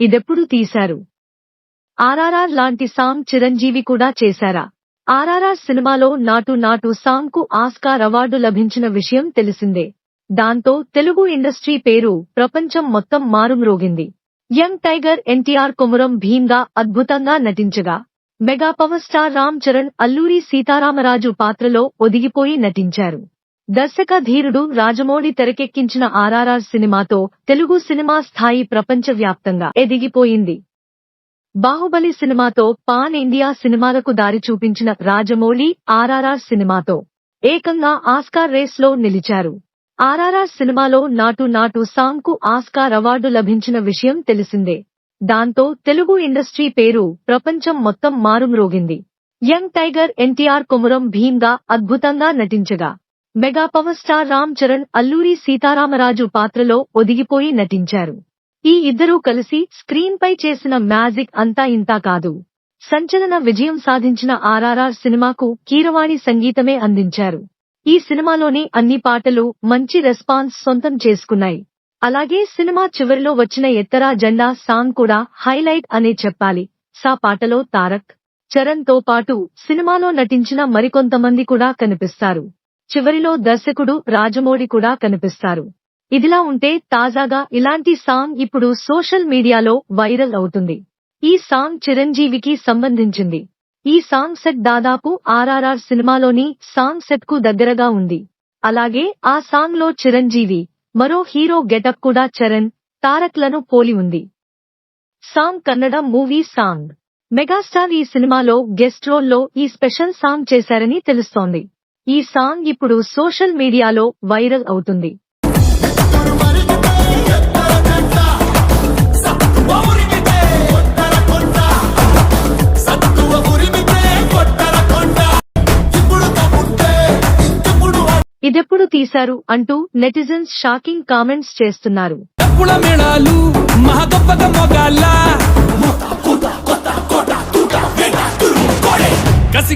ఇదెప్పుడు తీశారు? ఆర్ఆర్ఆర్ లాంటి సాంగ్ చిరంజీవి కూడా చేశారా? ఆర్ఆర్ఆర్ సినిమాలో నాటు నాటు సాంగ్కు ఆస్కార్ అవార్డు లభించిన విషయం తెలిసిందే. దాంతో తెలుగు ఇండస్ట్రీ పేరు ప్రపంచం మొత్తం మారుమ్రోగింది యంగ్ టైగర్ ఎన్టీఆర్ కొమురం భీమ్గా అద్భుతంగా నటించగా. Mega power star Ram Charan Alluri Sitaramaraju పాత్రలో ఒదిగిపోయి నటించారు. దర్శక ధీరుడు రాజమౌళి తెరకెక్కించిన ఆర్ఆర్ఆర్ సినిమాతో తెలుగు సినిమా స్థాయి ప్రపంచవ్యాప్తంగా ఎదిగిపోయింది. బాహుబలి సినిమాతో పాన్ ఇండియా సినిమాలకు దారి చూపించిన రాజమౌళి ఆర్ఆర్ఆర్ సినిమాతో ఏకంగా ఆస్కార్ రేస్లో నిలిచారు. ఆర్ఆర్ఆర్ సినిమాలో నాటు నాటు సాంగ్కు ఆస్కార్ అవార్డు లభించిన విషయం తెలిసిందే. దాంతో తెలుగు ఇండస్ట్రీ పేరు ప్రపంచం మొత్తం మారుమ్రోగింది. యంగ్ టైగర్ ఎన్టీఆర్ కొమురం భీమ్గా అద్భుతంగా నటించగా. Mega power star Ram Charan Alluri Sitaramaraju పాత్రలో ఒదిగిపోయి నటించారు. ఈ ఇద్దరూ కలిసి స్క్రీన్ పై చేసిన మ్యాజిక్ అంతా ఇంతా కాదు. సంచలన విజయం సాధించిన ఆర్ఆర్ఆర్ సినిమాకు కీరవాణి సంగీతమే అందించారు. ఈ సినిమాలోని అన్ని పాటలు మంచి రెస్పాన్స్ సొంతం చేసుకున్నాయి. అలాగే సినిమా చివరిలో వచ్చిన ఎత్తరా జెండా సాంగ్ కూడా హైలైట్ అనే చెప్పాలి. సా పాటలో తారక్ చరణ్తో పాటు సినిమాలో నటించిన మరికొంతమంది కూడా కనిపిస్తారు. చివరిలో దర్శకుడు రాజమౌళి కూడా కనిపిస్తారు. ఇదిలా ఉంటే తాజాగా ఇలాంటి సాంగ్ ఇప్పుడు సోషల్ మీడియాలో వైరల్ అవుతుంది. ఈ సాంగ్ చిరంజీవికి సంబంధించింది. ఈ సాంగ్ సెట్ దాదాపు ఆర్ఆర్ఆర్ సినిమాలోని సాంగ్ సెట్కు దగ్గరగా ఉంది. అలాగే ఆ సాంగ్లో చిరంజీవి మరో హీరో గెటప్ కూడా చరణ్ తారక్లను పోలి ఉంది. Song Kannada movie song. Megastar ఈ సినిమాలో గెస్ట్ రోల్లో ఈ స్పెషల్ సాంగ్ చేశారని తెలుస్తోంది. ఈ సాంగ్ ఇప్పుడు సోషల్ మీడియాలో వైరల్ అవుతుంది. ఇదెప్పుడు తీశారు అంటూ నెటిజన్స్ షాకింగ్ కామెంట్స్ చేస్తున్నారు.